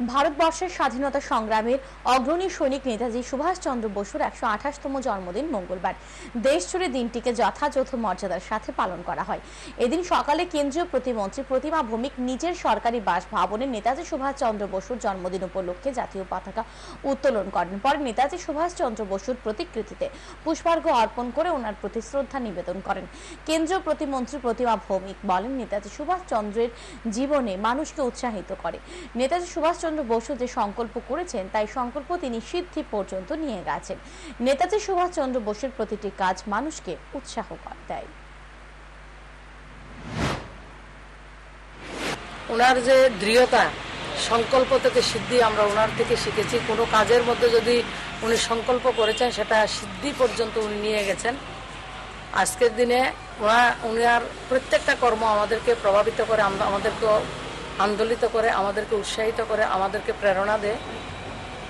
ভারতবর্ষের স্বাধীনতা সংগ্রামের অগ্রণী সৈনিক নেতাজি সুভাষচন্দ্র বসুর একশো আঠাশতম জন্মদিন মঙ্গলবার। দেশ জুড়ে দিনটিকে যথাযথ মর্যাদার সাথে পালন করা হয়। এদিন সকালে কেন্দ্রীয় প্রতিমন্ত্রী প্রতিমা ভৌমিক নিজের সরকারি বাসভবনে নেতাজি সুভাষচন্দ্র বসুর জন্মদিন উপলক্ষে জাতীয় পতাকা উত্তোলন করেন। পরে নেতাজি সুভাষচন্দ্র বসুর প্রতিকৃতিতে পুষ্পার্ঘ অর্পণ করে ওনার প্রতি শ্রদ্ধা নিবেদন করেন। কেন্দ্রীয় প্রতিমন্ত্রী প্রতিমা ভৌমিক বলেন, নেতাজি সুভাষচন্দ্রের জীবনে মানুষকে উৎসাহিত করে। নেতাজি সুভাষচন্দ্র বসু যে সংকল্প করেছেন, তাই সংকল্প তিনি সিদ্ধি পর্যন্ত নিয়ে গেছেন। নেতাজি সুভাষচন্দ্র বসুর প্রতিটি কাজ মানুষকে উৎসাহ দেয়। ওনার যে দৃঢ়তা, সংকল্প থেকে সিদ্ধি আমরা ওনার থেকে শিখেছি। কোনো কাজের মধ্যে যদি উনি সংকল্প করেছেন, সেটা সিদ্ধি পর্যন্ত উনি নিয়ে গেছেন। আজকের দিনে ওনা উনার প্রত্যেকটা কর্ম আমাদেরকে প্রভাবিত করে। আমরা আমাদেরকে আন্দোলিত করে আমাদেরকে উৎসাহিত করে আমাদেরকে প্রেরণা দেয়।